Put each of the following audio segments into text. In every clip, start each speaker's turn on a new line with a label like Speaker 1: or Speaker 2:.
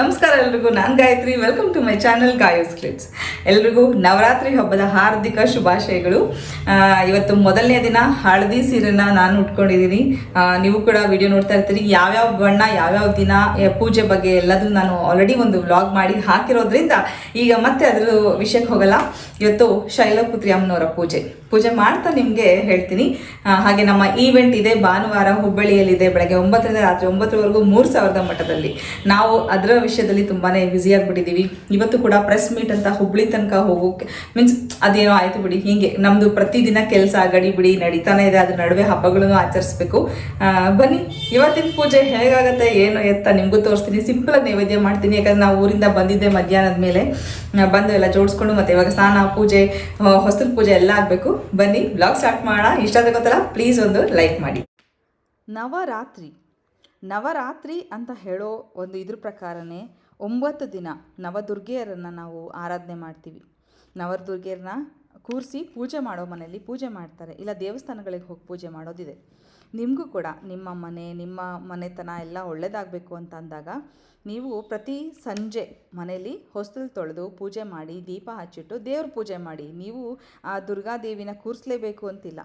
Speaker 1: ನಮಸ್ಕಾರ ಎಲ್ರಿಗೂ ನಾನು Gayatri. Welcome to my channel Gayo's clips ಎಲ್ರಿಗೂ ನವರಾತ್ರಿ ಹಬ್ಬದ ಹಾರ್ದಿಕ ಶುಭಾಶಯಗಳು. ಇವತ್ತು ಮೊದಲನೇ ದಿನ ಹಳದಿ ಸೀರೆನ ನಾನು ಉಟ್ಕೊಂಡಿದ್ದೀನಿ ನೀವು ಕೂಡ ವಿಡಿಯೋ ನೋಡ್ತಾ ಇರ್ತೀರಿ. ಯಾವ್ಯಾವ ಬಣ್ಣ, ಯಾವ್ಯಾವ ದಿನ ಪೂಜೆ ಬಗ್ಗೆ ಎಲ್ಲದನ್ನು ನಾನು ಆಲ್ರೆಡಿ ಒಂದು ವ್ಲಾಗ್ ಮಾಡಿ ಹಾಕಿರೋದ್ರಿಂದ ಈಗ ಮತ್ತೆ ಅದ್ರ ವಿಷಯಕ್ಕೆ ಹೋಗಲ್ಲ. ಇವತ್ತು ಶೈಲಪುತ್ರಿ ಅಮ್ಮನವರ ಪೂಜೆ. ಪೂಜೆ ಮಾಡ್ತಾ ನಿಮಗೆ ಹೇಳ್ತೀನಿ. ಹಾಗೆ ನಮ್ಮ ಈವೆಂಟ್ ಇದೆ ಭಾನುವಾರ, ಹುಬ್ಬಳ್ಳಿಯಲ್ಲಿದೆ. ಬೆಳಗ್ಗೆ ಒಂಬತ್ತರಿಂದ ರಾತ್ರಿ ಒಂಬತ್ತರವರೆಗೂ ಮೂರು ಸಾವಿರದ ಮಟ್ಟದಲ್ಲಿ ನಾವು ಅದರ ವಿಷಯದಲ್ಲಿ ತುಂಬಾ ಬ್ಯುಸಿಯಾಗಿಬಿಟ್ಟಿದ್ದೀವಿ ಇವತ್ತು ಕೂಡ ಪ್ರೆಸ್ ಮೀಟ್ ಅಂತ ಹುಬ್ಬಳ್ಳಿ ತನಕ ಹೋಗೋಕೆ ಮೀನ್ಸ್ ಅದೇನೋ ಆಯ್ತು ಬಿಡಿ, ಹೀಗೆ ನಮ್ಮದು ಪ್ರತಿದಿನ ಕೆಲಸ ಗಡಿ ಬಿಡಿ, ನಡೀತಾನೆ ಇದೆ, ಅದ್ರ ನಡುವೆ ಹಬ್ಬಗಳನ್ನು ಆಚರಿಸ್ಬೇಕು. ಬನ್ನಿ, ಇವತ್ತಿನ ಪೂಜೆ ಹೇಗಾಗತ್ತೆ, ಏನು ಎತ್ತ ನಿಮಗೂ ತೋರಿಸ್ತೀನಿ. ಸಿಂಪಲ್ ಆಗಿ ನೈವೇದ್ಯ ಮಾಡ್ತೀನಿ, ಯಾಕಂದ್ರೆ ನಾವು ಊರಿಂದ ಬಂದಿದ್ದೆ ಮಧ್ಯಾಹ್ನದ ಮೇಲೆ. ಬಂದು ಎಲ್ಲ ಜೋಡಿಸ್ಕೊಂಡು ಮತ್ತೆ ಇವಾಗ ಸ್ನಾನ, ಪೂಜೆ ಹೊಸದ ಪೂಜೆ ಎಲ್ಲ ಆಗಬೇಕು. ಬನ್ನಿ ಬ್ಲಾಗ್ ಸ್ಟಾರ್ಟ್ ಮಾಡೋಣ. ಇಷ್ಟ ಗೊತ್ತಲ್ಲ ಪ್ಲೀಸ್ ಒಂದು ಲೈಕ್ ಮಾಡಿ. ನವರಾತ್ರಿ. ನವರಾತ್ರಿ ಅಂತ ಹೇಳೋ ಒಂದು ಇದ್ರ ಪ್ರಕಾರನೇ ಒಂಬತ್ತು ದಿನ ನವದುರ್ಗೆಯರನ್ನು ನಾವು ಆರಾಧನೆ ಮಾಡ್ತೀವಿ. ನವದುರ್ಗೆಯರನ್ನ ಕೂರಿಸಿ ಪೂಜೆ ಮಾಡೋ ಮನೆಯಲ್ಲಿ ಪೂಜೆ ಮಾಡ್ತಾರೆ. ಇಲ್ಲ ದೇವಸ್ಥಾನಗಳಿಗೆ ಹೋಗಿ ಪೂಜೆ ಮಾಡೋದಿದೆ. ನಿಮಗೂ ಕೂಡ ನಿಮ್ಮ ಮನೆ, ನಿಮ್ಮ ಮನೆತನ ಎಲ್ಲ ಒಳ್ಳೆಯದಾಗಬೇಕು ಅಂತ ಅಂದಾಗ ನೀವು ಪ್ರತಿ ಸಂಜೆ ಮನೆಯಲ್ಲಿ ಹೊಸ್ತಲು ತೊಳೆದು ಪೂಜೆ ಮಾಡಿ ದೀಪ ಹಚ್ಚಿಟ್ಟು ದೇವ್ರ ಪೂಜೆ ಮಾಡಿ. ನೀವು ಆ ದುರ್ಗಾದೇವಿನ ಕೂರಿಸ್ಲೇಬೇಕು ಅಂತಿಲ್ಲ.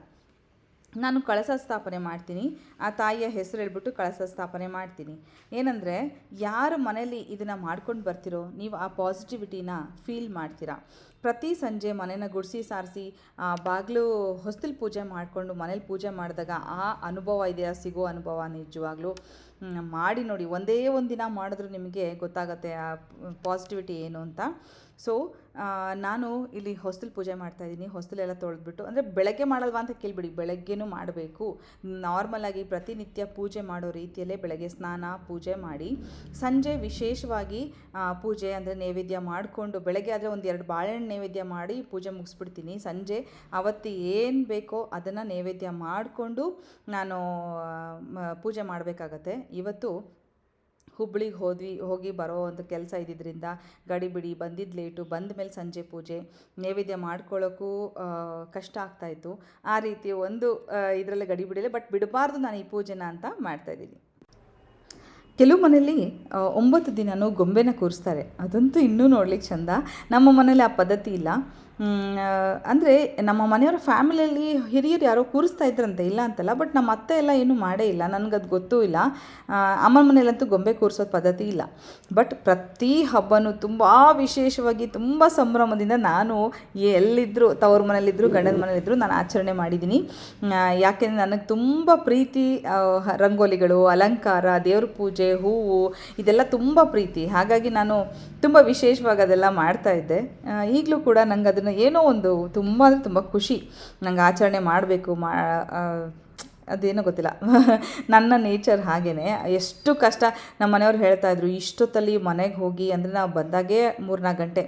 Speaker 1: ನಾನು ಕಳಸ ಸ್ಥಾಪನೆ ಮಾಡ್ತೀನಿ. ಆ ತಾಯಿಯ ಹೆಸರು ಹೇಳ್ಬಿಟ್ಟು ಕಳಸ ಸ್ಥಾಪನೆ ಮಾಡ್ತೀನಿ. ಏನಂದರೆ, ಯಾರ ಮನೇಲಿ ಇದನ್ನು ಮಾಡ್ಕೊಂಡು ಬರ್ತಿರೋ, ನೀವು ಆ ಪಾಸಿಟಿವಿಟಿನ ಫೀಲ್ ಮಾಡ್ತೀರಾ? ಪ್ರತಿ ಸಂಜೆ ಮನೆನ ಗುಡಿಸಿ ಸಾರಿಸಿ ಬಾಗಿಲು ಹೊಸ್ತಿಲ್ ಪೂಜೆ ಮಾಡಿಕೊಂಡು ಮನೇಲಿ ಪೂಜೆ ಮಾಡಿದಾಗ ಆ ಅನುಭವ ಇದೆಯಾ, ಸಿಗೋ ಅನುಭವ ನಿಜವಾಗ್ಲೂ? ಮಾಡಿ ನೋಡಿ. ಒಂದೇ ಒಂದು ದಿನ ಮಾಡಿದ್ರು ನಿಮಗೆ ಗೊತ್ತಾಗತ್ತೆ ಆ ಪಾಸಿಟಿವಿಟಿ ಏನು ಅಂತ. ಸೊ ನಾನು ಇಲ್ಲಿ ಹೊಸ್ತಿಲ್ ಪೂಜೆ ಮಾಡ್ತಾಯಿದ್ದೀನಿ ಹೊಸ್ತಿಲೆಲ್ಲ ತೊಳೆದ್ಬಿಟ್ಟು, ಅಂದರೆ ಬೆಳಗ್ಗೆ ಮಾಡಲ್ವಾ ಅಂತ ಕೇಳಿಬಿಡಿ. ಬೆಳಗ್ಗೆನೂ ಮಾಡಬೇಕು. ನಾರ್ಮಲಾಗಿ ಪ್ರತಿನಿತ್ಯ ಪೂಜೆ ಮಾಡೋ ರೀತಿಯಲ್ಲೇ ಬೆಳಗ್ಗೆ ಸ್ನಾನ, ಪೂಜೆ ಮಾಡಿ, ಸಂಜೆ ವಿಶೇಷವಾಗಿ ಪೂಜೆ ಅಂದರೆ ನೈವೇದ್ಯ ಮಾಡಿಕೊಂಡು ಬೆಳಗ್ಗೆ ಆದರೆ ಒಂದು ಎರಡು ಬಾಳೆಹಣ್ಣು ನೈವೇದ್ಯ ಮಾಡಿ ಪೂಜೆ ಮುಗಿಸ್ಬಿಡ್ತೀನಿ. ಸಂಜೆ ಅವತ್ತು ಏನು ಬೇಕೋ ಅದನ್ನು ನೈವೇದ್ಯ ಮಾಡಿಕೊಂಡು ನಾನು ಪೂಜೆ ಮಾಡಬೇಕಾಗತ್ತೆ. ಇವತ್ತು ಹುಬ್ಳಿಗೆ ಹೋದ್ವಿ, ಹೋಗಿ ಬರೋ ಒಂದು ಕೆಲಸ ಇದ್ದಿದ್ದರಿಂದ ಗಡಿ ಬಿಡಿ ಬಂದಿದ್ದು ಲೇಟು ಬಂದ ಮೇಲೆ ಸಂಜೆ ಪೂಜೆ. ನೈವೇದ್ಯ ಮಾಡ್ಕೊಳ್ಳೋಕ್ಕೂ ಕಷ್ಟ ಆಗ್ತಾಯಿತ್ತು ಆ ರೀತಿ ಒಂದು ಇದರಲ್ಲೇ ಗಡಿ ಬಿಡಿಲ್ಲ ಬಟ್ ಬಿಡಬಾರ್ದು ನಾನು ಈ ಪೂಜೆನ ಅಂತ ಮಾಡ್ತಾಯಿದ್ದೀನಿ ಕೆಲವು ಮನೆಯಲ್ಲಿ ಒಂಬತ್ತು ದಿನವೂ ಗೊಂಬೆನ ಕೂರಿಸ್ತಾರೆ. ಅದಂತೂ ಇನ್ನೂ ನೋಡ್ಲಿಕ್ಕೆ ಚಂದ. ನಮ್ಮ ಮನೇಲಿ ಆ ಪದ್ಧತಿ ಇಲ್ಲ. ಅಂದರೆ ನಮ್ಮ ಮನೆಯವರ ಫ್ಯಾಮಿಲಿಯಲ್ಲಿ ಹಿರಿಯರು ಯಾರೋ ಕೂರಿಸ್ತಾ ಇದ್ರಂತೆ, ಇಲ್ಲ ಅಂತಲ್ಲ, ಬಟ್ ನಮ್ಮ ಅತ್ತೆ ಎಲ್ಲ ಏನೂ ಮಾಡೇ ಇಲ್ಲ, ನನಗದು ಗೊತ್ತೂ ಇಲ್ಲ. ಅಮ್ಮನ ಮನೆಯಲ್ಲಂತೂ ಗೊಂಬೆ ಕೂರಿಸೋದು ಪದ್ಧತಿ ಇಲ್ಲ. ಬಟ್ ಪ್ರತಿ ಹಬ್ಬನೂ ತುಂಬ ವಿಶೇಷವಾಗಿ ತುಂಬ ಸಂಭ್ರಮದಿಂದ ನಾನು ಎಲ್ಲಿದ್ದರೂ ತವ್ರ ಮನೇಲಿದ್ದರೂ ಗಂಡನ ಮನೇಲಿದ್ದರೂ ನಾನು ಆಚರಣೆ ಮಾಡಿದ್ದೀನಿ. ಯಾಕೆಂದರೆ ನನಗೆ ತುಂಬ ಪ್ರೀತಿ ರಂಗೋಲಿಗಳು, ಅಲಂಕಾರ, ದೇವ್ರ ಪೂಜೆ, ಹೂವು, ಇದೆಲ್ಲ ತುಂಬ ಪ್ರೀತಿ. ಹಾಗಾಗಿ ನಾನು ತುಂಬ ವಿಶೇಷವಾಗಿ ಅದೆಲ್ಲ ಮಾಡ್ತಾ ಇದ್ದೆ. ಈಗಲೂ ಕೂಡ ನಂಗೆ ಅದನ್ನು ಏನೋ ಒಂದು ತುಂಬ ಅಂದರೆ ತುಂಬ ಖುಷಿ. ನಂಗೆ ಆಚರಣೆ ಮಾಡಬೇಕು, ಮಾ ಅದೇನೋ ಗೊತ್ತಿಲ್ಲ. ನನ್ನ ನೇಚರ್ ಹಾಗೇ ಎಷ್ಟು ಕಷ್ಟ ನಮ್ಮ ಮನೆಯವ್ರು ಹೇಳ್ತಾ ಇದ್ರು, ಇಷ್ಟೊತ್ತಲ್ಲಿ ಮನೆಗೆ ಹೋಗಿ ಅಂದರೆ ನಾವು ಬಂದಾಗೆ ಮೂರ್ನಾಲ್ಕು ಗಂಟೆ.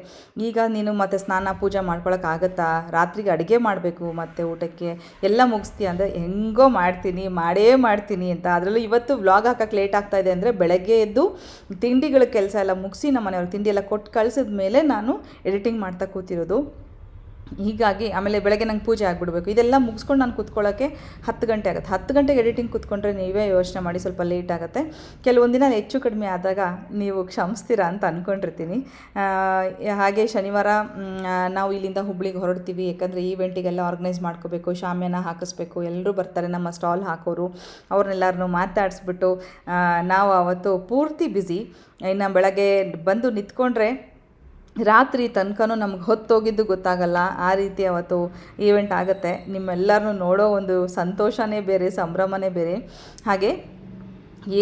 Speaker 1: ಈಗ ನೀನು ಮತ್ತೆ ಸ್ನಾನ, ಪೂಜೆ ಮಾಡ್ಕೊಳಕ್ಕಾಗತ್ತಾ ರಾತ್ರಿಗೆ ಅಡುಗೆ ಮಾಡಬೇಕು ಮತ್ತು ಊಟಕ್ಕೆ? ಎಲ್ಲ ಮುಗಿಸ್ತೀಯ ಅಂದರೆ ಹೆಂಗೋ ಮಾಡ್ತೀನಿ, ಮಾಡೇ ಮಾಡ್ತೀನಿ ಅಂತ. ಅದರಲ್ಲೂ ಇವತ್ತು ವ್ಲಾಗ್ ಹಾಕಕ್ಕೆ ಲೇಟ್ ಆಗ್ತಾ ಇದೆ ಅಂದರೆ ಬೆಳಗ್ಗೆ ಎದ್ದು ತಿಂಡಿಗಳ ಕೆಲಸ ಎಲ್ಲ ಮುಗಿಸಿ ನಮ್ಮ ಮನೆಯವ್ರಿಗೆ ತಿಂಡಿ ಎಲ್ಲ ಕೊಟ್ಟು ಕಳಿಸಿದ ಮೇಲೆ ನಾನು ಎಡಿಟಿಂಗ್ ಮಾಡ್ತಾ ಕೂತಿರೋದು. ಹೀಗಾಗಿ ಆಮೇಲೆ ಬೆಳಗ್ಗೆ ನಂಗೆ ಪೂಜೆ ಆಗಿಬಿಡ್ಬೇಕು. ಇದೆಲ್ಲ ಮುಗಿಸ್ಕೊಂಡು ನಾನು ಕೂತ್ಕೊಳ್ಳೋಕ್ಕೆ ಹತ್ತು ಗಂಟೆ ಆಗುತ್ತೆ. ಹತ್ತು ಗಂಟೆಗೆ ಎಡಿಟಿಂಗ್ ಕೂತ್ಕೊಂಡ್ರೆ ನೀವೇ ಯೋಚನೆ ಮಾಡಿ ಸ್ವಲ್ಪ ಲೇಟ್ ಆಗುತ್ತೆ. ಕೆಲವೊಂದಿನ ದಿನ ಹೆಚ್ಚು ಕಡಿಮೆ ಆದಾಗ ನೀವು ಕ್ಷಮಿಸ್ತೀರಾ ಅಂತ ಅಂದ್ಕೊಂಡಿರ್ತೀನಿ ಹಾಗೆ ಶನಿವಾರ ನಾವು ಇಲ್ಲಿಂದ ಹುಬ್ಳಿಗೆ ಹೊರಡ್ತೀವಿ. ಯಾಕಂದರೆ ಈವೆಂಟಿಗೆಲ್ಲ ಆರ್ಗನೈಸ್ ಮಾಡ್ಕೋಬೇಕು, ಶಾಮಿಯಾನ ಹಾಕಿಸ್ಬೇಕು. ಎಲ್ಲರೂ ಬರ್ತಾರೆ, ನಮ್ಮ ಸ್ಟಾಲ್ ಹಾಕೋರು. ಅವ್ರನ್ನೆಲ್ಲರನ್ನೂ ಮಾತಾಡಿಸ್ಬಿಟ್ಟು ನಾವು ಅವತ್ತು ಪೂರ್ತಿ ಬ್ಯುಸಿ ಇನ್ನು ಬೆಳಗ್ಗೆ ಬಂದು ನಿಂತ್ಕೊಂಡ್ರೆ ರಾತ್ರಿ ತನಕನೂ ನಮ್ಗೆ ಹೊತ್ತೋಗಿದ್ದು ಗೊತ್ತಾಗಲ್ಲ. ಆ ರೀತಿ ಅವತ್ತು ಈವೆಂಟ್ ಆಗುತ್ತೆ. ನಿಮ್ಮೆಲ್ಲರನ್ನೂ ನೋಡೋ ಒಂದು ಸಂತೋಷವೇ ಬೇರೆ, ಸಂಭ್ರಮನೇ ಬೇರೆ. ಹಾಗೆ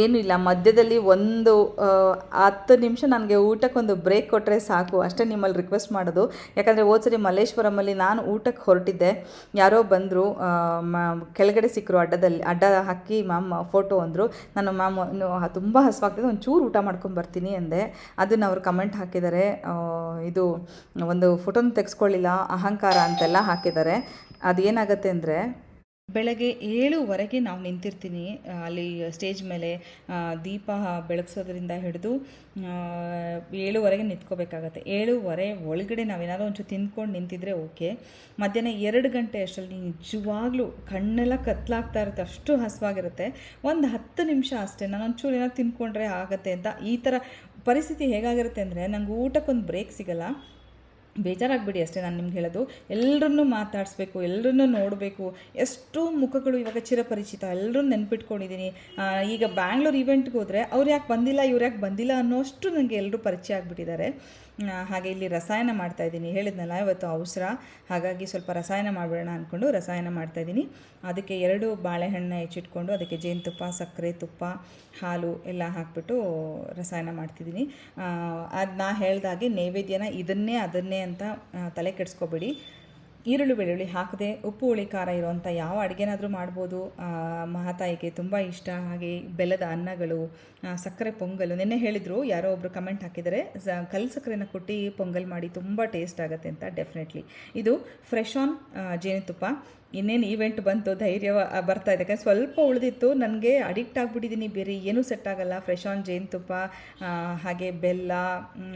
Speaker 1: ಏನೂ ಇಲ್ಲ. ಮಧ್ಯದಲ್ಲಿ ಒಂದು ಹತ್ತು ನಿಮಿಷ ನನಗೆ ಊಟಕ್ಕೊಂದು ಬ್ರೇಕ್ ಕೊಟ್ಟರೆ ಸಾಕು. ಅಷ್ಟೇ ನಿಮ್ಮಲ್ಲಿ ರಿಕ್ವೆಸ್ಟ್ ಮಾಡೋದು. ಯಾಕಂದರೆ ಹೋದ್ಸರಿ ಮಲ್ಲೇಶ್ವರಮಲ್ಲಿ ನಾನು ಊಟಕ್ಕೆ ಹೊರಟಿದ್ದೆ. ಯಾರೋ ಬಂದರು ಕೆಳಗಡೆ ಸಿಕ್ಕರು ಅಡ್ಡದಲ್ಲಿ. ಅಡ್ಡ ಹಾಕಿ ಮ್ಯಾಮ್ ಫೋಟೋ ಅಂದರು. ನಾನು ಮ್ಯಾಮ್ ತುಂಬ ಹಸುವಾಗ್ತಿದೆ. ಒಂದು ಚೂರು ಊಟ ಮಾಡ್ಕೊಂಡು ಬರ್ತೀನಿ ಅಂದೆ. ಅದನ್ನು ಅವರು ಕಮೆಂಟ್ ಹಾಕಿದ್ದಾರೆ. ಇದು ಒಂದು ಫೋಟೋನ ತೆಗೆಸ್ಕೊಳ್ಳಿಲ್ಲ. ಅಹಂಕಾರ ಅಂತೆಲ್ಲ ಹಾಕಿದ್ದಾರೆ. ಅದೇನಾಗತ್ತೆ ಅಂದರೆ ಬೆಳಗ್ಗೆ ಏಳುವರೆಗೆ ನಾವು ನಿಂತಿರ್ತೀನಿ. ಅಲ್ಲಿ ಸ್ಟೇಜ್ ಮೇಲೆ ದೀಪ ಬೆಳಗ್ಸೋದ್ರಿಂದ ಹಿಡಿದು ಏಳುವರೆಗೆ ನಿಂತ್ಕೋಬೇಕಾಗತ್ತೆ. ಏಳುವರೆ ಒಳಗಡೆ ನಾವೇನಾದ್ರು ಒಂಚೂರು ತಿಂದ್ಕೊಂಡು ನಿಂತಿದ್ರೆ ಓಕೆ. ಮಧ್ಯಾಹ್ನ ಎರಡು ಗಂಟೆ ಅಷ್ಟರಲ್ಲಿ ನಿಜವಾಗ್ಲೂ ಕಣ್ಣೆಲ್ಲ ಕತ್ಲಾಗ್ತಾ ಇರುತ್ತೆ, ಅಷ್ಟು ಹಸುವಾಗಿರುತ್ತೆ. ಒಂದು ಹತ್ತು ನಿಮಿಷ ಅಷ್ಟೇ, ನಾನು ಒಂಚೂರು ಏನಾದ್ರು ತಿಂದ್ಕೊಂಡ್ರೆ ಆಗತ್ತೆ ಅಂತ ಈ ಥರ ಪರಿಸ್ಥಿತಿ ಹೇಗಾಗಿರುತ್ತೆ ಅಂದರೆ ನಂಗೆ ಊಟಕ್ಕೊಂದು ಬ್ರೇಕ್ ಸಿಗಲ್ಲ. ಬೇಜಾರಾಗ್ಬಿಡಿ ಅಷ್ಟೇ ನಾನು ನಿಮ್ಗೆ ಹೇಳೋದು. ಎಲ್ಲರನ್ನೂ ಮಾತಾಡಿಸ್ಬೇಕು ಎಲ್ಲರನ್ನೂ ನೋಡಬೇಕು. ಎಷ್ಟು ಮುಖಗಳು ಇವಾಗ ಚಿರಪರಿಚಿತ ಎಲ್ಲರೂ ನೆನ್ಪಿಟ್ಕೊಂಡಿದ್ದೀನಿ ಈಗ ಬ್ಯಾಂಗ್ಳೂರ್ ಇವೆಂಟ್ಗೆ ಹೋದರೆ ಅವ್ರು ಯಾಕೆ ಬಂದಿಲ್ಲ, ಇವ್ರು ಯಾಕೆ ಬಂದಿಲ್ಲ ಅನ್ನೋಷ್ಟು ನನಗೆ ಎಲ್ಲರೂ ಪರಿಚಯ ಆಗಿಬಿಟ್ಟಿದ್ದಾರೆ. ಹಾಗೆ ಇಲ್ಲಿ ರಸಾಯನ ಮಾಡ್ತಾ ಇದ್ದೀನಿ. ಹೇಳಿದ್ನಲ್ಲ ಇವತ್ತು ಅವಸರ. ಹಾಗಾಗಿ ಸ್ವಲ್ಪ ರಸಾಯನ ಮಾಡಬೇಡ ಅಂದ್ಕೊಂಡು ರಸಾಯನ ಮಾಡ್ತಾ ಇದ್ದೀನಿ. ಅದಕ್ಕೆ ಎರಡು ಬಾಳೆಹಣ್ಣು ಹೆಚ್ಚಿಟ್ಕೊಂಡು ಅದಕ್ಕೆ ಜೇನುತುಪ್ಪ, ಸಕ್ಕರೆ ತುಪ್ಪ, ಹಾಲು ಎಲ್ಲ ಹಾಕ್ಬಿಟ್ಟು ರಸಾಯನ ಮಾಡ್ತಿದ್ದೀನಿ. ಅದು ನಾ ಹೇಳ್ದಾಗೆ ನೈವೇದ್ಯನ ಇದನ್ನೇ ಅದನ್ನೇ ಅಂತ ತಲೆ ಕೆಡಿಸ್ಕೋಬೇಡಿ. ಈರುಳ್ಳಿ ಬೆಳ್ಳುಳ್ಳಿ ಹಾಕದೆ ಉಪ್ಪು, ಹುಳಿ, ಖಾರ ಇರುವಂಥ ಯಾವ ಅಡುಗೆನಾದರೂ ಮಾಡ್ಬೋದು. ಮಹಾತಾಯಿಗೆ ತುಂಬ ಇಷ್ಟ. ಹಾಗೆ ಬೆಲ್ಲದ ಅನ್ನಗಳು ಸಕ್ಕರೆ ಪೊಂಗಲ್. ನಿನ್ನೆ ಹೇಳಿದರು, ಯಾರೋ ಒಬ್ಬರು ಕಮೆಂಟ್ ಹಾಕಿದರೆ ಸ, ಕಲ್ಲು ಸಕ್ಕರೆನ ಕೊಟ್ಟು ಪೊಂಗಲ್ ಮಾಡಿ ತುಂಬ ಟೇಸ್ಟ್ ಆಗುತ್ತೆ ಅಂತ, ಡೆಫಿನೆಟ್ಲಿ. ಇದು ಫ್ರೆಶ್ ಆನ್ ಜೇನುತುಪ್ಪ. ಇನ್ನೇನು ಈವೆಂಟ್ ಬಂತು, ಧೈರ್ಯ ಬರ್ತಾ ಇದೆ. ಯಾಕಂದರೆ ಸ್ವಲ್ಪ ಉಳಿದಿತ್ತು, ನನಗೆ ಅಡಿಕ್ಟ್ ಆಗಿಬಿಟ್ಟಿದ್ದೀನಿ ಬೇರೆ, ಏನೂ ಸೆಟ್ ಆಗಲ್ಲ. ಫ್ರೆಶ್ ಆನ್ ಜೇನುತುಪ್ಪ ಹಾಗೆ ಬೆಲ್ಲ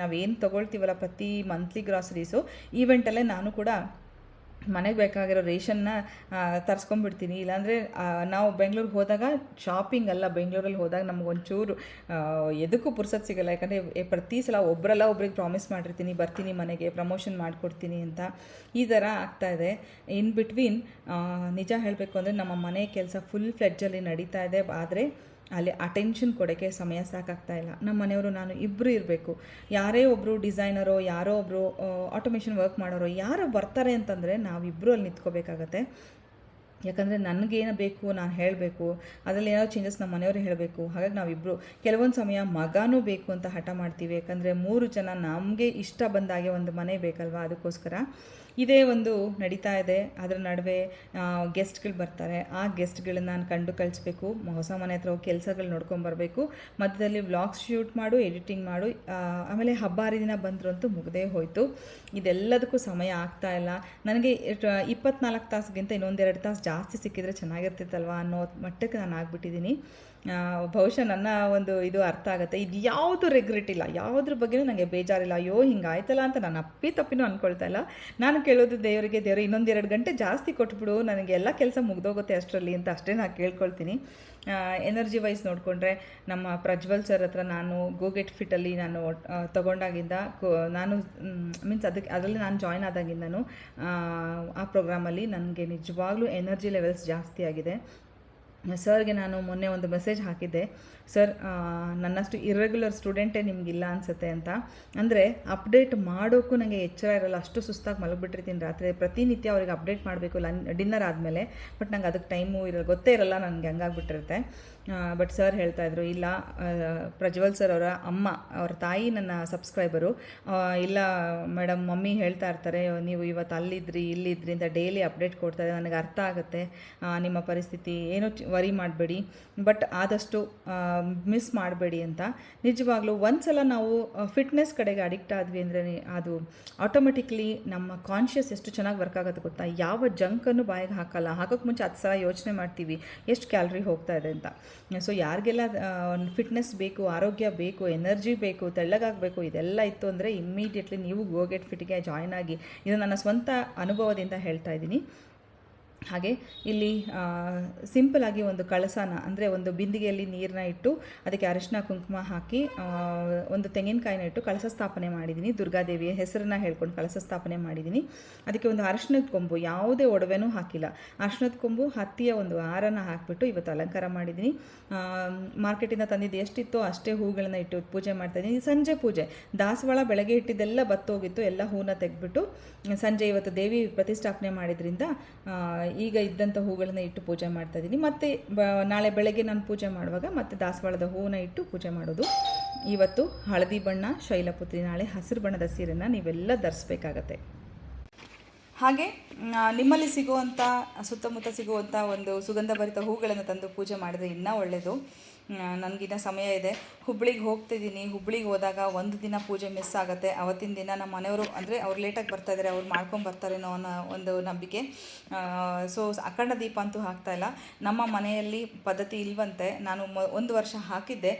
Speaker 1: ನಾವೇನು ತೊಗೊಳ್ತೀವಲ್ಲ ಪ್ರತಿ ಮಂತ್ಲಿ ಗ್ರಾಸರೀಸು. ಈವೆಂಟಲ್ಲೇ ನಾನು ಕೂಡ ಮನೆಗೆ ಬೇಕಾಗಿರೋ ರೇಷನ್ನ ತರಿಸ್ಕೊಂಡ್ಬಿಡ್ತೀನಿ. ಇಲ್ಲಾಂದರೆ ನಾವು ಬೆಂಗಳೂರಿಗೆ ಹೋದಾಗ ಶಾಪಿಂಗ್ ಅಲ್ಲ ಬೆಂಗಳೂರಲ್ಲಿ ಹೋದಾಗ ನಮ್ಗೆ ಒಂಚೂರು ಆ, ಎದಕ್ಕೂ ಪುರ್ಸತ್ ಸಿಗಲ್ಲ. ಯಾಕಂದರೆ ಪ್ರತಿ ಸಲ ಒಬ್ಬರಲ್ಲ ಒಬ್ರಿಗೆ ಪ್ರಾಮಿಸ್ ಮಾಡಿರ್ತೀನಿ ಬರ್ತೀನಿ ಮನೆಗೆ ಪ್ರಮೋಷನ್ ಮಾಡಿಕೊಡ್ತೀನಿ ಅಂತ ಈ ಥರ ಆಗ್ತಾಯಿದೆ ಇನ್ ಬಿಟ್ವೀನ್ ನಿಜ ಹೇಳಬೇಕು ಅಂದರೆ ನಮ್ಮ ಮನೆ ಕೆಲಸ ಫುಲ್ ಫ್ಲೆಡ್ಜಲ್ಲಿ ನಡೀತಾ ಇದೆ. ಆದರೆ ಅಲ್ಲಿ ಅಟೆನ್ಷನ್ ಕೊಡೋಕ್ಕೆ ಸಮಯ ಸಾಕಾಗ್ತಾ ಇಲ್ಲ. ನಮ್ಮ ಮನೆಯವರು ನಾನು ಇಬ್ಬರು ಇರಬೇಕು. ಯಾರೇ ಒಬ್ಬರು ಡಿಸೈನರೋ ಯಾರೋ ಒಬ್ಬರು ಆಟೋಮೇಷನ್ ವರ್ಕ್ ಮಾಡೋರು, ಯಾರೋ ಬರ್ತಾರೆ ಅಂತಂದರೆ ನಾವಿಬ್ಬರು ಅಲ್ಲಿ ನಿಂತ್ಕೋಬೇಕಾಗತ್ತೆ. ಯಾಕಂದರೆ ನನಗೇನು ಬೇಕು, ನಾನು ಹೇಳಬೇಕು, ಅದರಲ್ಲಿ ಏನೋ ಚೇಂಜಸ್ ನಮ್ಮ ಮನೆಯವರು ಹೇಳಬೇಕು, ಹಾಗಾಗಿ ನಾವಿಬ್ಬರು ಕೆಲವೊಂದು ಸಮಯ ಮಗನೂ ಬೇಕು ಅಂತ ಹಠ ಮಾಡ್ತೀವಿ. ಯಾಕಂದರೆ ಮೂರು ಜನ ನಮಗೆ ಇಷ್ಟ ಬಂದಾಗೆ ಒಂದು ಮನೆ ಬೇಕಲ್ವಾ ಅದಕ್ಕೋಸ್ಕರ. ಇದೇ ಒಂದು ನಡೀತಾ ಇದೆ. ಅದರ ನಡುವೆ ಗೆಸ್ಟ್ಗಳು ಬರ್ತಾರೆ. ಆ ಗೆಸ್ಟ್ಗಳನ್ನ ನಾನು ಕಂಡು ಕಳಿಸ್ಬೇಕು. ಹೊಸ ಮನೆ ಹತ್ರ ಹೋಗಿ ಕೆಲಸಗಳು ನೋಡ್ಕೊಂಬರ್ಬೇಕು ಮಧ್ಯದಲ್ಲಿ ವ್ಲಾಗ್ಸ್ ಶೂಟ್ ಮಾಡು ಎಡಿಟಿಂಗ್ ಮಾಡು. ಆಮೇಲೆ ಹಬ್ಬ ಹರಿದಿನ ಬಂದರು ಅಂತೂ ಮುಗದೇ ಹೋಯಿತು. ಇದೆಲ್ಲದಕ್ಕೂ ಸಮಯ ಆಗ್ತಾ ಇಲ್ಲ. ನನಗೆ ಇಪ್ಪತ್ನಾಲ್ಕು ತಾಸಿಗಿಂತ ಇನ್ನೊಂದೆರಡು ತಾಸು ಜಾಸ್ತಿ ಸಿಕ್ಕಿದ್ರೆ ಚೆನ್ನಾಗಿರ್ತಿತ್ತಲ್ವ ಅನ್ನೋ ಮಟ್ಟಕ್ಕೆ ನಾನು ಆಗ್ಬಿಟ್ಟಿದ್ದೀನಿ ಬಹುಶಃ ನನ್ನ ಒಂದು ಇದು ಅರ್ಥ ಆಗುತ್ತೆ. ಇದು ಯಾವುದು ರೆಗ್ರೆಟ್ ಇಲ್ಲ. ಯಾವುದ್ರ ಬಗ್ಗೆನೂ ನನಗೆ ಬೇಜಾರಿಲ್ಲ. ಅಯ್ಯೋ ಹಿಂಗಾಯ್ತಲ್ಲ ಅಂತ ನಾನು ಅಪ್ಪಿ ತಪ್ಪಿನೂ ಅನ್ಕೊಳ್ತಾ ಇಲ್ಲ. ನಾನು ಕೇಳೋದು ದೇವರಿಗೆ ದೇವರು ಇನ್ನೊಂದೆರಡು ಗಂಟೆ ಜಾಸ್ತಿ ಕೊಟ್ಬಿಡು. ನನಗೆ ಎಲ್ಲ ಕೆಲಸ ಮುಗ್ದೋಗುತ್ತೆ ಅಷ್ಟರಲ್ಲಿ ಅಂತ ಅಷ್ಟೇ ನಾನು ಕೇಳ್ಕೊಳ್ತೀನಿ. ಎನರ್ಜಿ ವೈಸ್ ನೋಡಿಕೊಂಡ್ರೆ ನಮ್ಮ ಪ್ರಜ್ವಲ್ ಸರ್ ಹತ್ರ ನಾನು ಗೋಗೆಟ್ ಫಿಟ್ಟಲ್ಲಿ ನಾನು ತಗೊಂಡಾಗಿಂದ ನಾನು ಮೀನ್ಸ್ ಅದಕ್ಕೆ ಅದರಲ್ಲಿ ನಾನು ಜಾಯ್ನ್ ಆ, ಆ ಪ್ರೋಗ್ರಾಮಲ್ಲಿ ನನಗೆ ನಿಜವಾಗ್ಲೂ ಎನರ್ಜಿ ಲೆವೆಲ್ಸ್ ಜಾಸ್ತಿ ಆಗಿದೆ. ಸರ್ಗೆ ನಾನು ಮೊನ್ನೆ ಒಂದು ಮೆಸೇಜ್ ಹಾಕಿದ್ದೆ. ಸರ್ ನನ್ನಷ್ಟು ಇರ್ರೆಗ್ಯುಲರ್ ಸ್ಟೂಡೆಂಟೇ ನಿಮಗಿಲ್ಲ ಅನಿಸುತ್ತೆ ಅಂತ. ಅಂದರೆ ಅಪ್ಡೇಟ್ ಮಾಡೋಕ್ಕೂ ನನಗೆ ಎಚ್ಚರ ಇರಲ್ಲ, ಅಷ್ಟು ಸುಸ್ತಾಗಿ ಮಲಗಿಬಿಟ್ಟಿರ್ತೀನಿ ರಾತ್ರಿ. ಪ್ರತಿನಿತ್ಯ ಅವ್ರಿಗೆ ಅಪ್ಡೇಟ್ ಮಾಡಬೇಕು, ಲನ್ ಡಿನ್ನರ್ ಆದಮೇಲೆ. ಬಟ್ ನಂಗೆ ಅದಕ್ಕೆ ಟೈಮು ಇರಲ್ಲ, ಗೊತ್ತೇ ಇರಲ್ಲ ನನಗೆ ಹಂಗಾಗ್ಬಿಟ್ಟಿರುತ್ತೆ. ಬಟ್ ಸರ್ ಹೇಳ್ತಾ ಇದ್ರು, ಇಲ್ಲ ಪ್ರಜ್ವಲ್ ಸರ್ ಅವರ ಅಮ್ಮ, ಅವ್ರ ತಾಯಿ ನನ್ನ ಸಬ್ಸ್ಕ್ರೈಬರು ಇಲ್ಲ ಮೇಡಮ್ ಮಮ್ಮಿ ಹೇಳ್ತಾ ಇರ್ತಾರೆ, ನೀವು ಇವತ್ತು ಅಲ್ಲಿದ್ರಿ, ಇಲ್ಲಿದ್ರಿ ಅಂತ ಡೈಲಿ ಅಪ್ಡೇಟ್ ಕೊಡ್ತಾರೆ ನನಗೆ ಅರ್ಥ ಆಗುತ್ತೆ. ನಿಮ್ಮ ಪರಿಸ್ಥಿತಿ, ಏನು ವರಿ ಮಾಡಬೇಡಿ. ಬಟ್ ಆದಷ್ಟು ಮಿಸ್ ಮಾಡಬೇಡಿ ಅಂತ. ನಿಜವಾಗ್ಲೂ ಒಂದ್ಸಲ ನಾವು ಫಿಟ್ನೆಸ್ ಕಡೆಗೆ ಅಡಿಕ್ಟ್ ಆದ್ವಿ ಅಂದರೆ ಅದು ಆಟೋಮೆಟಿಕ್ಲಿ ನಮ್ಮ ಕಾನ್ಷಿಯಸ್ ಎಷ್ಟು ಚೆನ್ನಾಗಿ ವರ್ಕ್ ಆಗುತ್ತೆ ಗೊತ್ತಾ? ಯಾವ ಜಂಕನ್ನು ಬಾಯಿಗೆ ಹಾಕಲ್ಲ. ಹಾಕೋಕ್ಕೆ ಮುಂಚೆ ಹತ್ತು ಸಲ ಯೋಚನೆ ಮಾಡ್ತೀವಿ, ಎಷ್ಟು ಕ್ಯಾಲ್ರಿ ಹೋಗ್ತಾ ಇದೆ ಅಂತ. ಸೊ ಯಾರಿಗೆಲ್ಲ ಫಿಟ್ನೆಸ್ ಬೇಕು, ಆರೋಗ್ಯ ಬೇಕು ಎನರ್ಜಿ ಬೇಕು, ತೆಳ್ಳಗಾಗಬೇಕು, ಇದೆಲ್ಲ ಇತ್ತು ಅಂದರೆ ಇಮ್ಮಿಡಿಯೇಟ್ಲಿ ನೀವು ಗೋಗೆಟ್ ಫಿಟ್ಗೆ ಜಾಯ್ನ್ ಆಗಿ. ಇದು ನನ್ನ ಸ್ವಂತ ಅನುಭವದಿಂದ ಹೇಳ್ತಾ ಇದ್ದೀನಿ. ಹಾಗೆ ಇಲ್ಲಿ ಸಿಂಪಲ್ ಆಗಿ ಒಂದು ಕಳಸನ, ಅಂದರೆ ಒಂದು ಬಿಂದಿಗೆಯಲ್ಲಿ ನೀರನ್ನ ಇಟ್ಟು ಅದಕ್ಕೆ ಅರಿಶಿನ, ಕುಂಕುಮ ಹಾಕಿ ಒಂದು ತೆಂಗಿನಕಾಯಿನ ಇಟ್ಟು ಕಳಸ ಸ್ಥಾಪನೆ ಮಾಡಿದ್ದೀನಿ. ದುರ್ಗಾದೇವಿಯ ಹೆಸರನ್ನ ಹೇಳ್ಕೊಂಡು ಕಳಸ ಸ್ಥಾಪನೆ ಮಾಡಿದ್ದೀನಿ. ಅದಕ್ಕೆ ಒಂದು ಅರಿಶಿನದ ಕೊಂಬು, ಯಾವುದೇ ಒಡವೆನೂ ಹಾಕಿಲ್ಲ. ಅರಿಶಿನದ ಕೊಂಬು, ಹತ್ತಿಯ ಒಂದು ಹಾರನ ಹಾಕಿಬಿಟ್ಟು ಇವತ್ತು ಅಲಂಕಾರ ಮಾಡಿದ್ದೀನಿ. ಮಾರ್ಕೆಟಿಂದ ತಂದಿದ್ದು ಎಷ್ಟಿತ್ತೋ ಅಷ್ಟೇ ಹೂಗಳನ್ನ ಇಟ್ಟು ಪೂಜೆ ಮಾಡ್ತಾ ಇದ್ದೀನಿ. ಸಂಜೆ ಪೂಜೆ, ದಾಸವಾಳ ಬೆಳಗ್ಗೆ ಇಟ್ಟಿದ್ದೆಲ್ಲ ಬತ್ತೋಗಿತ್ತು, ಎಲ್ಲ ಹೂನ ತೆಗೆದ್ಬಿಟ್ಟು, ಸಂಜೆ ಇವತ್ತು ದೇವಿ ಪ್ರತಿಷ್ಠಾಪನೆ ಮಾಡಿದ್ರಿಂದ ಈಗ ಇದ್ದಂಥ ಹೂಗಳನ್ನು ಇಟ್ಟು ಪೂಜೆ ಮಾಡ್ತಾ ಇದ್ದೀನಿ. ಮತ್ತೆ ನಾಳೆ ಬೆಳಗ್ಗೆ ನಾನು ಪೂಜೆ ಮಾಡುವಾಗ ಮತ್ತೆ ದಾಸವಾಳದ ಹೂವನ್ನ ಇಟ್ಟು ಪೂಜೆ ಮಾಡೋದು. ಇವತ್ತು ಹಳದಿ ಬಣ್ಣ, ಶೈಲಪುತ್ರಿ ನಾಳೆ ಹಸಿರು ಬಣ್ಣದ ಸೀರೆನ ನೀವೆಲ್ಲ ಧರಿಸ್ಬೇಕಾಗತ್ತೆ. ಹಾಗೆ ನಿಮ್ಮಲ್ಲಿ ಸಿಗುವಂಥ ಸುತ್ತಮುತ್ತ ಸಿಗುವಂಥ ಒಂದು ಸುಗಂಧಭರಿತ ಹೂಗಳನ್ನು ತಂದು ಪೂಜೆ ಮಾಡಿದ್ರೆ ಇನ್ನೂ ಒಳ್ಳೆಯದು ನನಗಿನ್ನ ಸಮಯ ಇದೆ. ಹುಬ್ಳಿಗೆ ಹೋಗ್ತಿದ್ದೀನಿ ಹುಬ್ಳಿಗೆ ಹೋದಾಗ ಒಂದು ದಿನ ಪೂಜೆ ಮಿಸ್ ಆಗುತ್ತೆ. ಅವತ್ತಿನ ದಿನ ನಮ್ಮ ಮನೆಯವರು, ಅಂದರೆ ಅವ್ರು ಲೇಟಾಗಿ ಬರ್ತಾ ಇದ್ದಾರೆ ಅವ್ರು ಮಾಡ್ಕೊಂಡು ಬರ್ತಾರೇನೋ ಅನ್ನೋ ಒಂದು ನಂಬಿಕೆ. ಸೊ, ಅಖಂಡ ದೀಪ ಅಂತೂ ಹಾಕ್ತಾ ಇಲ್ಲ. ನಮ್ಮ ಮನೆಯಲ್ಲಿ ಪದ್ಧತಿ ಇಲ್ವಂತೆ. ನಾನು ಮ, ಒಂದು ವರ್ಷ ಹಾಕಿದ್ದೆ.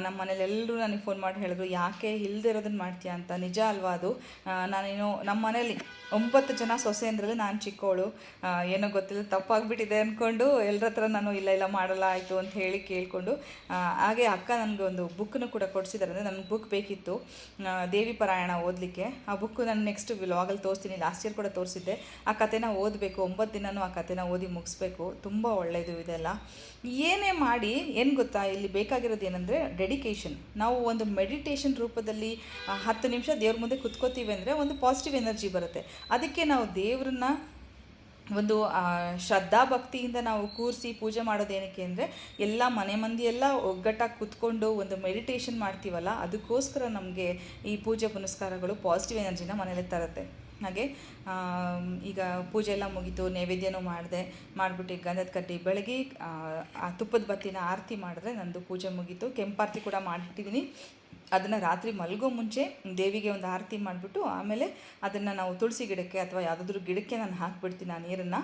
Speaker 1: ನಮ್ಮ ಮನೇಲಿ ಎಲ್ಲರೂ ನನಗೆ ಫೋನ್ ಮಾಡಿ ಹೇಳಿದ್ರು, ಯಾಕೆ ಇಲ್ದಿರೋದನ್ನ ಮಾಡ್ತೀಯಾ ಅಂತ? ನಿಜ ಅಲ್ವಾ ಅದು? ನಾನೇನು ನಮ್ಮ ಮನೇಲಿ ಒಂಬತ್ತು ಜನ ಸೊಸೆ ಅಂದ್ರಲ್ಲಿ ನಾನು ಚಿಕ್ಕವಳು ಏನೋ ಗೊತ್ತಿಲ್ಲ, ತಪ್ಪಾಗ್ಬಿಟ್ಟಿದೆ ಅಂದ್ಕೊಂಡು ಎಲ್ಲರ ಹತ್ರ ನಾನು, ಇಲ್ಲ ಇಲ್ಲ, ಮಾಡಲ್ಲ, ಆಯಿತು ಅಂತ ಹೇಳಿ ಕೇಳಿಕೊಂಡು ಹಾಗೆ ಅಕ್ಕ ನನಗೆ ಒಂದು ಬುಕ್ಕನ್ನು ಕೂಡ ಕೊಡಿಸಿದ್ದಾರೆ. ಅಂದರೆ ನನಗೆ ಬುಕ್ ಬೇಕಿತ್ತು. ದೇವಿ ಪಾರಾಯಣ ಓದಲಿಕ್ಕೆ. ಆ ಬುಕ್ ನಾನು ನೆಕ್ಸ್ಟ್ ವ್ಲಾಗಲ್ಲಿ ತೋರಿಸ್ತೀನಿ. ಲಾಸ್ಟ್ ಇಯರ್ ಕೂಡ ತೋರಿಸಿದ್ದೆ. ಆ ಕಥೆನ ಓದಬೇಕು. ಒಂಬತ್ತು ದಿನನೂ ಆ ಕಥೆನ ಓದಿ ಮುಗಿಸ್ಬೇಕು. ತುಂಬ ಒಳ್ಳೆಯದು ಇದೆಲ್ಲ. ಏನೇ ಮಾಡಿ, ಏನು ಗೊತ್ತಾ? ಇಲ್ಲಿ ಬೇಕಾಗಿರೋದು ಏನಂದರೆ ಡೆಡಿಕೇಶನ್ ನಾವು ಒಂದು ಮೆಡಿಟೇಷನ್ ರೂಪದಲ್ಲಿ ಹತ್ತು ನಿಮಿಷ ದೇವ್ರ ಮುಂದೆ ಕುತ್ಕೋತೀವಿ ಅಂದರೆ ಒಂದು ಪಾಸಿಟಿವ್ ಎನರ್ಜಿ ಬರುತ್ತೆ. ಅದಕ್ಕೆ ನಾವು ದೇವ್ರನ್ನ ಒಂದು ಶ್ರದ್ಧಾ ಭಕ್ತಿಯಿಂದ ನಾವು ಕೂರಿಸಿ ಪೂಜೆ ಮಾಡೋದೇನಕ್ಕೆ ಅಂದರೆ ಎಲ್ಲ ಮನೆ ಮಂದಿ ಎಲ್ಲ ಒಗ್ಗಟ್ಟಾಗಿ ಕೂತ್ಕೊಂಡು ಒಂದು ಮೆಡಿಟೇಷನ್ ಮಾಡ್ತೀವಲ್ಲ, ಅದಕ್ಕೋಸ್ಕರ ನಮಗೆ ಈ ಪೂಜೆ ಪುನಸ್ಕಾರಗಳು ಪಾಸಿಟಿವ್ ಎನರ್ಜಿನ ಮನೇಲಿ ತರುತ್ತೆ. ಹಾಗೆ ಈಗ ಪೂಜೆ ಎಲ್ಲ ಮುಗೀತು ನೈವೇದ್ಯನೂ ಮಾಡಿದೆ ಮಾಡಿಬಿಟ್ಟು ಗಂಧದ ಕಡ್ಡಿ ಬೆಳಗ್ಗೆ ಆ, ತುಪ್ಪದ ಬತ್ತಿನ ಆರತಿ ಮಾಡಿದ್ರೆ ನಂದು ಪೂಜೆ ಮುಗೀತು. ಕೆಂಪಾರತಿ ಕೂಡ ಮಾಡಿಟ್ಟಿದ್ದೀನಿ ಅದನ್ನು ರಾತ್ರಿ ಮಲಗೋ ಮುಂಚೆ ದೇವಿಗೆ ಒಂದು ಆರತಿ ಮಾಡಿಬಿಟ್ಟು ಆಮೇಲೆ ಅದನ್ನು ನಾವು ತುಳಸಿ ಗಿಡಕ್ಕೆ ಅಥವಾ ಯಾವುದಾದ್ರೂ ಗಿಡಕ್ಕೆ ನಾನು ಹಾಕಿಬಿಡ್ತೀನಿ ಆ ನೀರನ್ನು.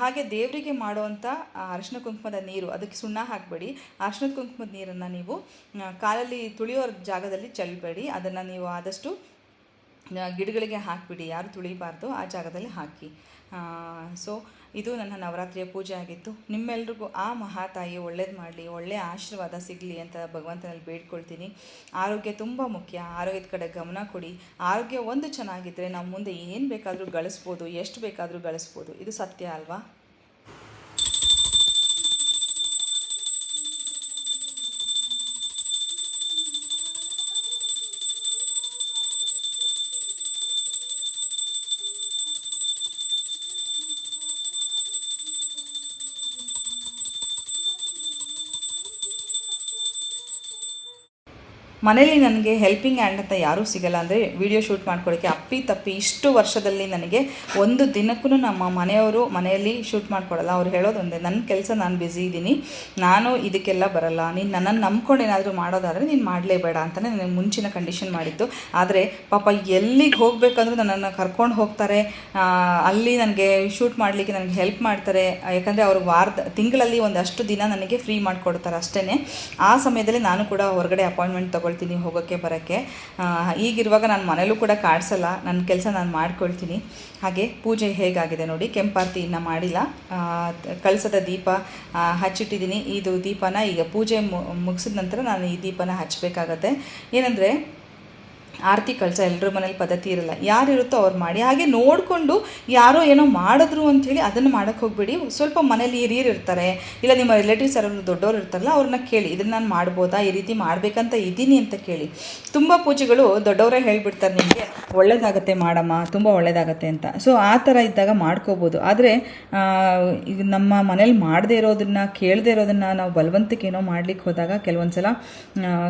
Speaker 1: ಹಾಗೆ ದೇವರಿಗೆ ಮಾಡುವಂಥ ಅರಿಶಿನ ಕುಂಕುಮದ ನೀರು ಅದಕ್ಕೆ ಸುಣ್ಣ ಹಾಕಬೇಡಿ. ಅರಿಶಿನ ಕುಂಕುಮದ ನೀರನ್ನು ನೀವು ಕಾಲಲ್ಲಿ ತುಳಿಯೋ ಜಾಗದಲ್ಲಿ ಚೆಲ್ಲಬೇಡಿ ಅದನ್ನು ನೀವು ಆದಷ್ಟು ಗಿಡಗಳಿಗೆ ಹಾಕಿಬಿಡಿ, ಯಾರು ತುಳಿಬಾರ್ದು, ಆ ಜಾಗದಲ್ಲಿ ಹಾಕಿ. ಸೊ ಇದು ನನ್ನ ನವರಾತ್ರಿಯ ಪೂಜೆ ಆಗಿತ್ತು. ನಿಮ್ಮೆಲ್ರಿಗೂ ಆ ಮಹಾತಾಯಿ ಒಳ್ಳೇದು ಮಾಡಲಿ ಒಳ್ಳೆಯ ಆಶೀರ್ವಾದ ಸಿಗಲಿ ಅಂತ ಭಗವಂತನಲ್ಲಿ ಬೇಡ್ಕೊಳ್ತೀನಿ. ಆರೋಗ್ಯ ತುಂಬ ಮುಖ್ಯ. ಆರೋಗ್ಯದ ಕಡೆ ಗಮನ ಕೊಡಿ. ಆರೋಗ್ಯ ಒಂದು ಚೆನ್ನಾಗಿದ್ದರೆ ನಾವು ಮುಂದೆ ಏನು ಬೇಕಾದರೂ ಗಳಿಸ್ಬೋದು, ಎಷ್ಟು ಬೇಕಾದರೂ ಗಳಿಸ್ಬೋದು. ಇದು ಸತ್ಯ ಅಲ್ವಾ? ಮನೇಲಿ ನನಗೆ ಹೆಲ್ಪಿಂಗ್ ಹ್ಯಾಂಡ್ ಅಂತ ಯಾರೂ ಸಿಗಲ್ಲ ಅಂದರೆ ವಿಡಿಯೋ ಶೂಟ್ ಮಾಡ್ಕೊಳ್ಳೋಕ್ಕೆ ಅಪ್ಪಿ ತಪ್ಪಿ ಇಷ್ಟು ವರ್ಷದಲ್ಲಿ ನನಗೆ ಒಂದು ದಿನಕ್ಕೂ ನಮ್ಮ ಮನೆಯವರು ಮನೆಯಲ್ಲಿ ಶೂಟ್ ಮಾಡ್ಕೊಡಲ್ಲ. ಅವ್ರು ಹೇಳೋದೊಂದೇ ನನ್ನ ಕೆಲಸ ನಾನು ಬ್ಯುಸಿ ಇದ್ದೀನಿ. ನಾನು ಇದಕ್ಕೆಲ್ಲ ಬರಲ್ಲ. ನೀನು ನನ್ನನ್ನು ನಂಬ್ಕೊಂಡು ಏನಾದರೂ ಮಾಡೋದಾದರೆ ನೀನು ಮಾಡಲೇಬೇಡ ಅಂತಲೇ ನನಗೆ ಮುಂಚಿನ ಕಂಡೀಷನ್ ಮಾಡಿತ್ತು ಆದರೆ ಪಾಪ ಎಲ್ಲಿಗೆ ಹೋಗಬೇಕಂದ್ರೂ ನನ್ನನ್ನು ಕರ್ಕೊಂಡು ಹೋಗ್ತಾರೆ. ಅಲ್ಲಿ ನನಗೆ ಶೂಟ್ ಮಾಡಲಿಕ್ಕೆ ನನಗೆ ಹೆಲ್ಪ್ ಮಾಡ್ತಾರೆ. ಯಾಕಂದರೆ ಅವರು ವಾರದ, ತಿಂಗಳಲ್ಲಿ ಒಂದಷ್ಟು ದಿನ ನನಗೆ ಫ್ರೀ ಮಾಡಿಕೊಡ್ತಾರೆ ಅಷ್ಟೇ ಆ ಸಮಯದಲ್ಲಿ ನಾನು ಕೂಡ ಹೊರಗಡೆ ಅಪಾಯಿಂಟ್ಮೆಂಟ್ ತೊಗೊಳ್ತೀನಿ ಹೋಗೋಕ್ಕೆ, ಬರೋಕ್ಕೆ. ಈಗಿರುವಾಗ ನಾನು ಮನೇಲೂ ಕೂಡ ಕಾಡಿಸಲ್ಲ ನನ್ನ ಕೆಲಸ ನಾನು ಮಾಡ್ಕೊಳ್ತೀನಿ. ಹಾಗೆ ಪೂಜೆ ಹೇಗಾಗಿದೆ ನೋಡಿ ಕೆಂಪಾರ್ತಿ ಇನ್ನೂ ಮಾಡಿಲ್ಲ ಕಳಸದ ದೀಪ ಹಚ್ಚಿಟ್ಟಿದ್ದೀನಿ. ಇದು ದೀಪನ ಈಗ ಪೂಜೆ ಮುಗಿಸಿದ ನಂತರ ನಾನು ಈ ದೀಪನ ಹಚ್ಚಬೇಕಾಗತ್ತೆ ಏನಂದರೆ ಆರತಿ ಕಳಿಸ ಎಲ್ಲರ ಮನೇಲಿ ಪದ್ಧತಿ ಇರಲ್ಲ. ಯಾರು ಇರುತ್ತೋ ಅವ್ರು ಮಾಡಿ. ಹಾಗೆ ನೋಡಿಕೊಂಡು ಯಾರೋ ಏನೋ ಮಾಡಿದ್ರು ಅಂಥೇಳಿ ಅದನ್ನು ಮಾಡೋಕ್ಕೆ ಹೋಗ್ಬೇಡಿ. ಸ್ವಲ್ಪ ಮನೇಲಿ ಹಿರಿಯರು ಇರ್ತಾರೆ, ಇಲ್ಲ ನಿಮ್ಮ ರಿಲೇಟಿವ್ಸ್ ಯಾರು ದೊಡ್ಡವರು ಇರ್ತಾರಲ್ಲ, ಅವ್ರನ್ನ ಕೇಳಿ. ಇದನ್ನು ನಾನು ಮಾಡ್ಬೋದಾ? ಈ ರೀತಿ ಮಾಡಬೇಕಂತ ಇದ್ದೀನಿ ಅಂತ ಕೇಳಿ. ತುಂಬ ಪೂಜೆಗಳು ದೊಡ್ಡವರೇ ಹೇಳಿಬಿಡ್ತಾರೆ ನಿಮಗೆ. ಒಳ್ಳೇದಾಗತ್ತೆ ಮಾಡಮ್ಮ, ತುಂಬ ಒಳ್ಳೇದಾಗತ್ತೆ ಅಂತ. ಸೊ ಆ ಥರ ಇದ್ದಾಗ ಮಾಡ್ಕೋಬೋದು. ಆದರೆ ಈಗ ನಮ್ಮ ಮನೇಲಿ ಮಾಡದೇ ಇರೋದನ್ನ, ಕೇಳದೇ ಇರೋದನ್ನ ನಾವು ಬಲವಂತಕ್ಕೆ ಏನೋ ಮಾಡ್ಲಿಕ್ಕೆ ಹೋದಾಗ ಕೆಲವೊಂದು ಸಲ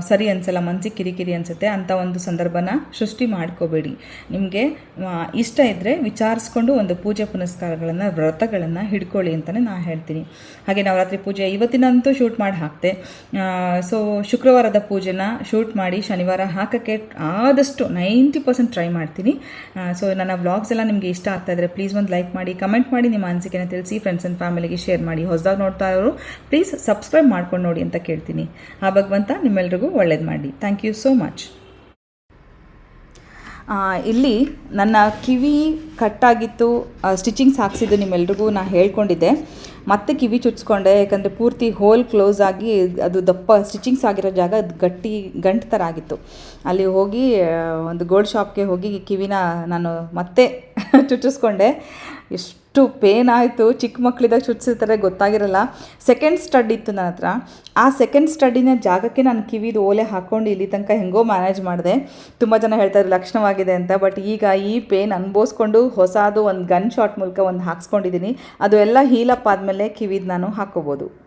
Speaker 1: ಸರಿ ಅನಿಸಲ್ಲ, ಮನ್ಸಿಗೆ ಕಿರಿಕಿರಿ ಅನಿಸುತ್ತೆ ಅಂಥ ಒಂದು ಸಂದರ್ಭನ ಸೃಷ್ಟಿ ಮಾಡ್ಕೋಬೇಡಿ. ನಿಮಗೆ ಇಷ್ಟ ಇದ್ದರೆ ವಿಚಾರಿಸ್ಕೊಂಡು ಒಂದು ಪೂಜೆ ಪುನಸ್ಕಾರಗಳನ್ನು, ವ್ರತಗಳನ್ನು ಹಿಡ್ಕೊಳ್ಳಿ ಅಂತಲೇ ನಾನು ಹೇಳ್ತೀನಿ. ಹಾಗೆ ನವರಾತ್ರಿ ಪೂಜೆ ಇವತ್ತಿನಂತೂ ಶೂಟ್ ಮಾಡಿ ಹಾಕ್ತೆ. ಸೊ ಶುಕ್ರವಾರದ ಪೂಜೆನ ಶೂಟ್ ಮಾಡಿ ಶನಿವಾರ ಹಾಕೋಕ್ಕೆ ಆದಷ್ಟು ನೈಂಟಿ ಪರ್ಸೆಂಟ್ ಟ್ರೈ ಮಾಡ್ತೀನಿ. ಸೊ ನನ್ನ ವ್ಲಾಗ್ಸ್ ಎಲ್ಲ ನಿಮಗೆ ಇಷ್ಟ ಆಗ್ತಾ ಇದ್ದರೆ ಪ್ಲೀಸ್ ಒಂದು ಲೈಕ್ ಮಾಡಿ ಕಮೆಂಟ್ ಮಾಡಿ, ನಿಮ್ಮ ಅನಿಸಿಕೆನ ತಿಳಿಸಿ ಫ್ರೆಂಡ್ಸ್ ಆ್ಯಂಡ್ ಫ್ಯಾಮಿಲಿಗೆ ಶೇರ್ ಮಾಡಿ. ಹೊಸದಾಗಿ ನೋಡ್ತಾ ಇರೋರು ಪ್ಲೀಸ್ ಸಬ್ಸ್ಕ್ರೈಬ್ ಮಾಡ್ಕೊಂಡು ನೋಡಿ ಅಂತ ಕೇಳ್ತೀನಿ. ಆ ಭಗವಂತ ನಿಮ್ಮೆಲ್ರಿಗೂ ಒಳ್ಳೇದು ಮಾಡಿ ಥ್ಯಾಂಕ್ ಯು ಸೋ ಮಚ್ ಇಲ್ಲಿ ನನ್ನ ಕಿವಿ ಕಟ್ಟಾಗಿತ್ತು ಸ್ಟಿಚಿಂಗ್ಸ್ ಹಾಕ್ಸಿದ್ದು ನಿಮ್ಮೆಲ್ರಿಗೂ ನಾನು ಹೇಳ್ಕೊಂಡಿದ್ದೆ. ಮತ್ತೆ ಕಿವಿ ಚುಚ್ಕೊಂಡೆ, ಯಾಕಂದರೆ ಪೂರ್ತಿ ಹೋಲ್ ಕ್ಲೋಸ್ ಆಗಿ ಅದು ದಪ್ಪ, ಸ್ಟಿಚಿಂಗ್ಸ್ ಆಗಿರೋ ಜಾಗ ಅದು ಗಟ್ಟಿ, ಗಂಟು ಥರ ಆಗಿತ್ತು. ಅಲ್ಲಿ ಹೋಗಿ ಒಂದು ಗೋಲ್ಡ್ ಶಾಪ್ಗೆ ಹೋಗಿ ಕಿವಿನ ನಾನು ಮತ್ತೆ ಚುಚ್ಚಿಸ್ಕೊಂಡೆ. ಎಷ್ಟು ಪೇನ್ ಆಯಿತು. ಚಿಕ್ಕ ಮಕ್ಕಳಿದಾಗ ಚುಚ್ಚಿಸ್ತಾರೆ ಗೊತ್ತಾಗಿರಲ್ಲ. ಸೆಕೆಂಡ್ ಸ್ಟಡ್ ಇತ್ತು ನನ್ನ ಹತ್ರ. ಆ ಸೆಕೆಂಡ್ ಸ್ಟಡಿನ ಜಾಗಕ್ಕೆ ನಾನು ಕಿವಿದು ಓಲೆ ಹಾಕ್ಕೊಂಡು ಇಲ್ಲಿ ತನಕ ಹೆಂಗೋ ಮ್ಯಾನೇಜ್ ಮಾಡಿದೆ. ತುಂಬ ಜನ ಹೇಳ್ತಾರೆ ಲಕ್ಷಣವಾಗಿದೆ ಅಂತ. ಬಟ್ ಈಗ ಈ ಪೇನ್ ಅನುಭವಿಸ್ಕೊಂಡು ಹೊಸದು ಒಂದು ಗನ್ ಶಾಟ್ ಮೂಲಕ ಒಂದು ಹಾಕ್ಸ್ಕೊಂಡಿದ್ದೀನಿ ಅದು ಎಲ್ಲ ಹೀಲಪ್ ಆದಮೇಲೆ ಕಿವಿದು ನಾನು ಹಾಕ್ಕೋಬೋದು